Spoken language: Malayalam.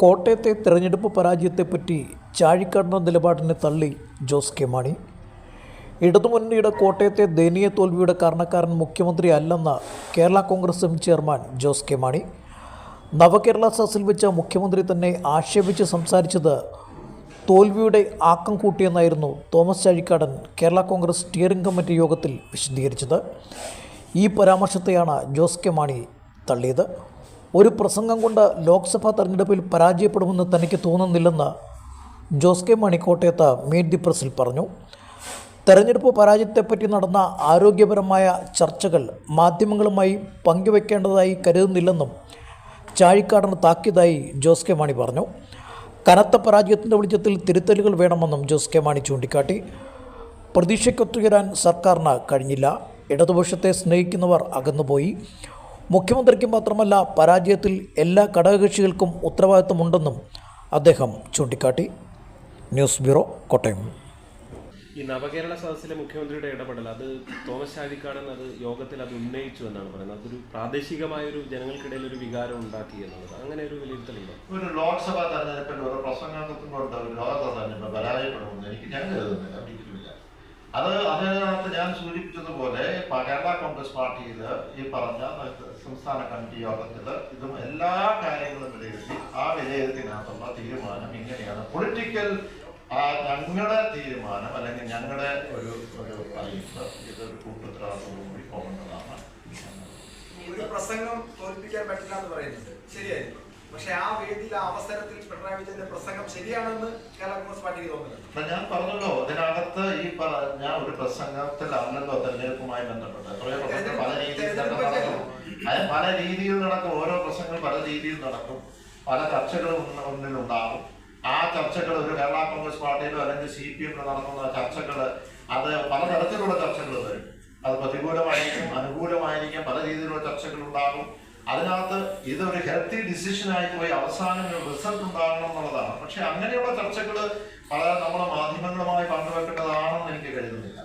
കോട്ടയത്തെ തെരഞ്ഞെടുപ്പ് പരാജയത്തെപ്പറ്റി ചാഴിക്കാടുന്ന നിലപാടിനെ തള്ളി ജോസ് കെ മാണി. ഇടതുമുന്നണിയുടെ കോട്ടയത്തെ ദയനീയ തോൽവിയുടെ കാരണക്കാരൻ മുഖ്യമന്ത്രി അല്ലെന്ന് Kerala congress M chairman Jose K Mani. Navakerala സസിൽ വെച്ച മുഖ്യമന്ത്രി തന്നെ ആക്ഷേപിച്ച് സംസാരിച്ചത് തോൽവിയുടെ ആക്കം കൂട്ടിയെന്നായിരുന്നു Thomas Chazhikadan Kerala congress steering committee യോഗത്തിൽ വിശദീകരിച്ചത്. ഈ പരാമർശത്തെയാണ് ജോസ് കെ മാണി തള്ളിയത്. ഒരു പ്രസംഗം കൊണ്ട് ലോക്സഭാ തെരഞ്ഞെടുപ്പിൽ പരാജയപ്പെടുമെന്ന് തനിക്ക് തോന്നുന്നില്ലെന്ന് ജോസ് കെ മണിക്കോട്ടയത്ത് കോട്ടയത്ത് മീറ്റ് ദി പ്രസിൽ പറഞ്ഞു. തെരഞ്ഞെടുപ്പ് പരാജയത്തെപ്പറ്റി നടന്ന ആരോഗ്യപരമായ ചർച്ചകൾ മാധ്യമങ്ങളുമായി പങ്കുവെക്കേണ്ടതായി കരുതുന്നില്ലെന്നും ചാഴിക്കാടന് താക്കിയതായി ജോസ് കെ മാണി പറഞ്ഞു. കനത്ത പരാജയത്തിന്റെ വെളിച്ചത്തിൽ തിരുത്തലുകൾ വേണമെന്നും ജോസ് കെ മാണി ചൂണ്ടിക്കാട്ടി. പ്രതീക്ഷയ്ക്കൊത്തുയരാൻ സർക്കാരിന് കഴിഞ്ഞില്ല. ഇടതുപക്ഷത്തെ സ്നേഹിക്കുന്നവർ അകന്നുപോയി. മുഖ്യമന്ത്രിക്ക് മാത്രമല്ല പരാജയത്തിൽ എല്ലാ ഘടകകക്ഷികൾക്കും ഉത്തരവാദിത്തമുണ്ടെന്നും അദ്ദേഹം ചൂണ്ടിക്കാട്ടി. News bureau Kottayam. ഈ നവകേരള സദസ്സിലെ മുഖ്യമന്ത്രിയുടെ ഇടപെടൽ അത് തോമസ് ചാഴിക്കാടൻ അത് യോഗത്തിൽ അത് ഉന്നയിച്ചു എന്നാണ് പറയുന്നത്. അതൊരു പ്രാദേശികമായ ഒരു ജനങ്ങൾക്കിടയിൽ ഒരു വികാരം ഉണ്ടാക്കി എന്നുള്ളത്. അങ്ങനെ ഒരു വിലയിരുത്തലുണ്ടോ ഒരു ലോക്സഭാ തെരഞ്ഞെടുപ്പിൽ ഒരു പ്രസംഗത്തിനോട് കൊണ്ട് ഒരു ലോക തെരഞ്ഞെടുപ്പ് പരാജയപ്പെടുമെന്ന് എനിക്ക് ഞാൻ കരുതുന്നില്ല. അത് അതിനകത്ത് ഞാൻ സൂചിപ്പിച്ചതുപോലെ കേരള കോൺഗ്രസ് പാർട്ടിയിൽ ഈ പറഞ്ഞ സംസ്ഥാന കമ്മിറ്റി യോഗത്തിൽ ഇതും എല്ലാ കാര്യങ്ങളും വിലയിരുത്തി ആ വിലയിരുത്തിനകത്തുള്ള തീരുമാനം ഇങ്ങനെയാണ്. പൊളിറ്റിക്കൽ ഞങ്ങളുടെ തീരുമാനം അല്ലെങ്കിൽ ഞങ്ങളുടെ ഒരു ഒരു അറിയിപ്പ് ഇതൊരു കൂട്ടുത്തരവാദിത്തോടു കൂടി പോകേണ്ടതാണ്. ഒരു പ്രസംഗം തോൽപ്പിക്കാൻ പറ്റില്ല എന്ന് പറയുന്നുണ്ട്. ശരിയായിരിക്കും പക്ഷെ ആ വേദിയിൽ ആ അവസരത്തിൽ പിണറായി വിജയന്റെ പ്രസംഗം ശരിയാണെന്ന് കേരള കോൺഗ്രസ് പാർട്ടിക്ക് തോന്നുന്നു ഞാൻ പറഞ്ഞല്ലോ അതിനകത്ത് ഈ ഞാൻ ഒരു പ്രസംഗത്തിലാണല്ലോ തെരഞ്ഞെടുപ്പുമായി ബന്ധപ്പെട്ട് അതായത് പല രീതിയിൽ നടക്കും. അത് പല രീതിയിൽ നടക്കും. ഓരോ പ്രസംഗങ്ങൾ പല രീതിയിൽ നടക്കും. പല ചർച്ചകളും മുന്നിൽ ഉണ്ടാകും ആ ചർച്ചകൾ ഒരു കേരള കോൺഗ്രസ് പാർട്ടിയിലോ അല്ലെങ്കിൽ സി പി എമ്മിലോ നടക്കുന്ന ചർച്ചകൾ അത് പലതരത്തിലുള്ള ചർച്ചകൾ വരും. അത് പ്രതികൂലമായിരിക്കും അനുകൂലമായിരിക്കും പല രീതിയിലുള്ള ചർച്ചകൾ ഉണ്ടാകും. അതിനകത്ത് ഇതൊരു ഹെൽത്തി ഡിസിഷനായി പോയി അവസാനം ഒരു റിസൾട്ട് ഉണ്ടാകണം എന്നുള്ളതാണ്. പക്ഷെ അങ്ങനെയുള്ള ചർച്ചകൾ വളരെ നമ്മളെ മാധ്യമങ്ങളുമായി പങ്കുവെക്കേണ്ടതാണെന്ന് എനിക്ക് കരുതുന്നില്ല.